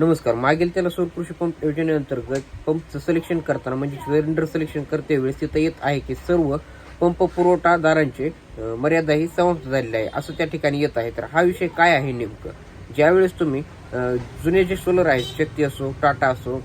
नमस्कार. मागील त्याला सौर कृषी पंप योजनेअंतर्गत पंपचं सिलेक्शन करताना म्हणजे सिलेंडर सिलेक्शन करते वेळेस तिथं येत आहे की सर्व पंप पुरवठादारांचे मर्यादा ही समाप्त झालेली आहे. असं त्या ठिकाणी येत आहे. तर हा विषय काय आहे नेमकं? ज्यावेळेस तुम्ही जुने जे सोलर आहेत शक्ती असो टाटा असो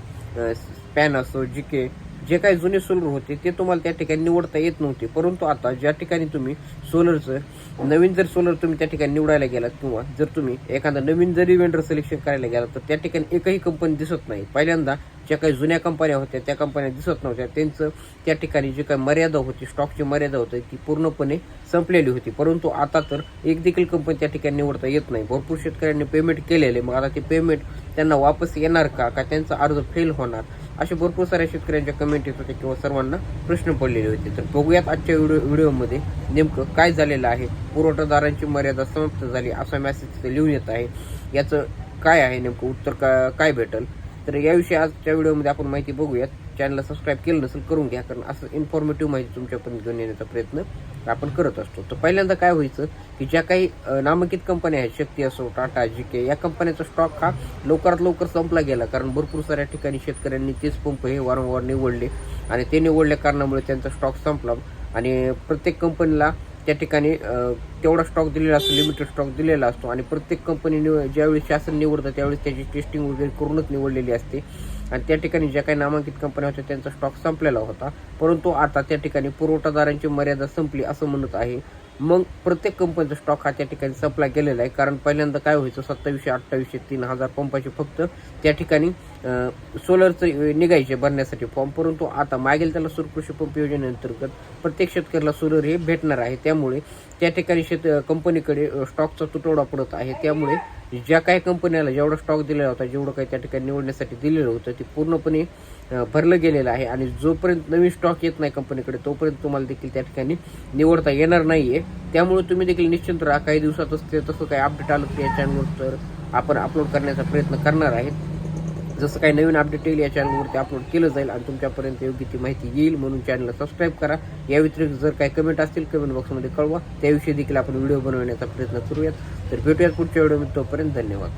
पॅन असो जी के जे काही जुने सोलर होते ते तुम्हाला त्या ठिकाणी निवडता येत नव्हते. परंतु आता ज्या ठिकाणी तुम्ही सोलरचं नवीन जर सोलर तुम्ही त्या ठिकाणी निवडायला गेलात किंवा जर तुम्ही एखादा नवीन जरी वेंडर सिलेक्शन करायला गेलात तर त्या ठिकाणी एकही कंपनी दिसत नाही. पहिल्यांदा ज्या काही जुन्या कंपन्या होत्या त्या कंपन्या दिसत नव्हत्या. त्यांचं त्या ठिकाणी जी काही मर्यादा होती स्टॉकची मर्यादा होती ती पूर्णपणे संपलेली होती. परंतु आता तर एक देखील कंपनी त्या ठिकाणी निवडता येत नाही. भरपूर शेतकऱ्यांनी पेमेंट केलेले. मग आता ते पेमेंट त्यांना वापस येणार का? का त्यांचा अर्ज फेल होणार? असे भरपूर साऱ्या शेतकऱ्यांच्या कमेंट येत होत्या किंवा सर्वांना प्रश्न पडलेले होते. तर बघूयात आजच्या व्हिडिओ व्हिडिओमध्ये नेमकं काय झालेलं आहे. पुरवठादारांची मर्यादा समाप्त झाली असा मेसेज तिथे लिहून येत आहे. याचं काय आहे नेमकं? उत्तर का काय भेटल? तर याविषयी आजच्या व्हिडिओमध्ये आपण माहिती बघूयात. चॅनलला सबस्क्राईब केलं नसेल करून घ्या. कारण असं इन्फॉर्मेटिव्ह माहिती तुमच्यापर्यंत घेऊन येण्याचा प्रयत्न आपण करत असतो. तर पहिल्यांदा काय व्हायचं की ज्या काही नामांकित कंपन्या आहेत शक्ती असो टाटा जी के या कंपन्याचा स्टॉक हा लवकरात लवकर संपला गेला. कारण भरपूर साऱ्या ठिकाणी शेतकऱ्यांनी तेच पंप हे वारंवार निवडले आणि ते निवडल्या कारणामुळे त्यांचा स्टॉक संपला. आणि प्रत्येक कंपनीला त्या ठिकाणी तेवढा स्टॉक दिलेला असतो लिमिटेड स्टॉक दिलेला असतो. आणि प्रत्येक कंपनी निव ज्यावेळी शासन निवडतं त्यावेळेस त्याची टेस्टिंग वगैरे करूनच निवडलेली असते. आणि त्या ठिकाणी ज्या काही नामांकित कंपन्या होत्या त्यांचा स्टॉक संपलेला होता. परंतु आता त्या ठिकाणी पुरवठादारांची मर्यादा संपली असं म्हणत आहे. मग प्रत्येक कंपनीचा स्टॉक हा त्या ठिकाणी सप्लाय केलेला आहे. कारण पहिल्यांदा काय व्हायचं सत्तावीसशे अठ्ठावीसशे तीन हजार पंपाचे फक्त त्या ठिकाणी सोलरचं निघायचे भरण्यासाठी फॉर्म परंतु आता मागील त्याला सूर्यकृषी पंप योजनेअंतर्गत प्रत्येक शेतकऱ्याला सोलर हे भेटणार आहे. त्यामुळे त्या ठिकाणी शेत कंपनीकडे स्टॉकचा तुटवडा पडत आहे. त्यामुळे ज्या काही कंपन्याला जेवढा स्टॉक दिलेला होता जेवढं काही त्या ठिकाणी निवडण्यासाठी दिलेलं होतं ते पूर्णपणे भरलं गेलेलं आहे. आणि जोपर्यंत नवीन स्टॉक येत नाही कंपनीकडे तोपर्यंत तुम्हाला देखील त्या ठिकाणी निवडता येणार नाही आहे त्यामुळे तुम्ही देखील निश्चिंत राहा. काही दिवसातच ते तसं काही अपडेट आलं की या चॅनलवर तर आपण अपलोड करण्याचा प्रयत्न करणार आहेत जसं काही नवीन अपडेट येईल या चॅनलवरती अपलोड केलं जाईल आणि तुमच्यापर्यंत योग्य ती माहिती येईल म्हणून चॅनलला सबस्क्राईब करा. या व्यतिरिक्त जर काही कमेंट असतील कमेंट बॉक्समध्ये कळवा. त्याविषयी देखील आपण व्हिडिओ बनवण्याचा प्रयत्न करूयात. तर भेटूयात पुढच्या व्हिडिओमध्ये तोपर्यंत धन्यवाद.